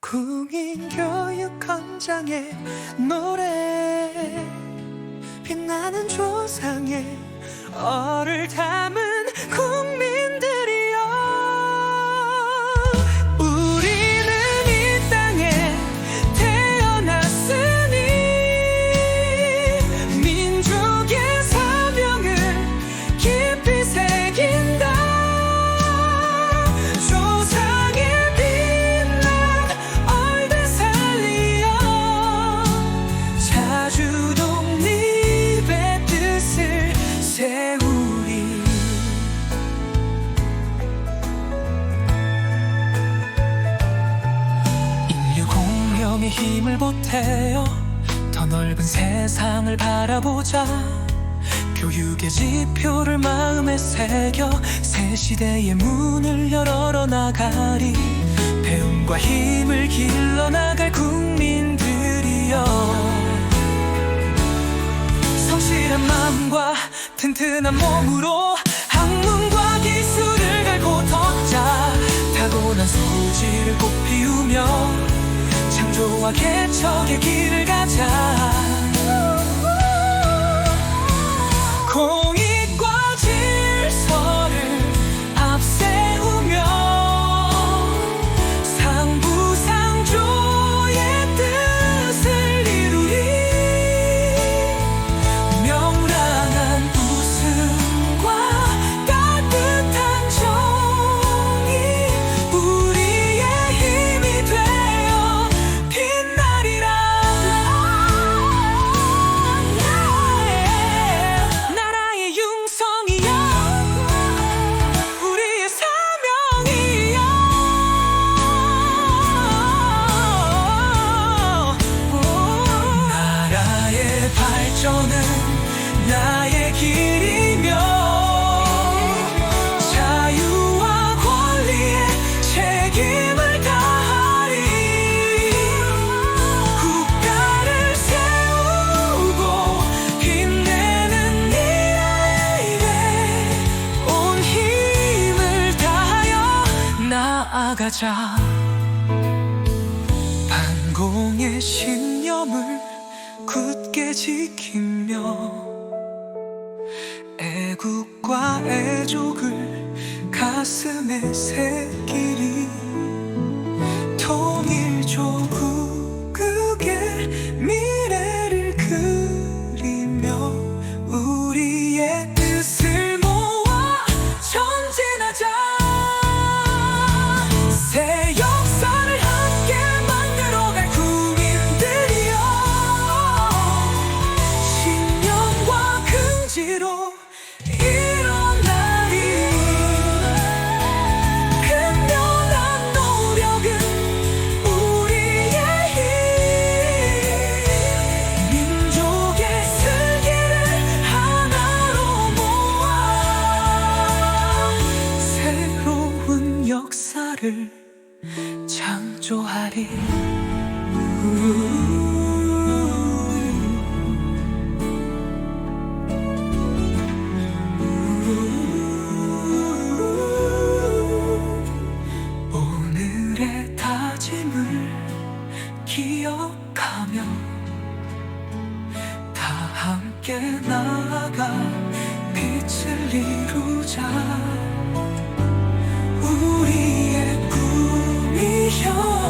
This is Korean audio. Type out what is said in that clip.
국민 교육 헌장의 노래. 빛나는 조상의 얼을 담은 국민 힘을 보태어 더 넓은 세상을 바라보자. 교육의 지표를 마음에 새겨 새 시대의 문을 열어 나가리. 배움과 힘을 길러 나갈 국민들이여. 성실한 마음과 튼튼한 몸으로 학문과 기술을 갈고 덮자. 타고난 소질을 꽃피우며 창조와 개척의 길을 가자 나의 길이며 자유와 권리에 책임을 다하리. 국가를 세우고 힘내는 미래에 온 힘을 다하여 나아가자. 반공의 신념을 굳게 지키며 애국과 애족을 가슴에 새기리 역사를 창조하리. 오늘의 다짐을 기억하며 다 함께 나아가 빛을 이루자 우리의 꿈이 현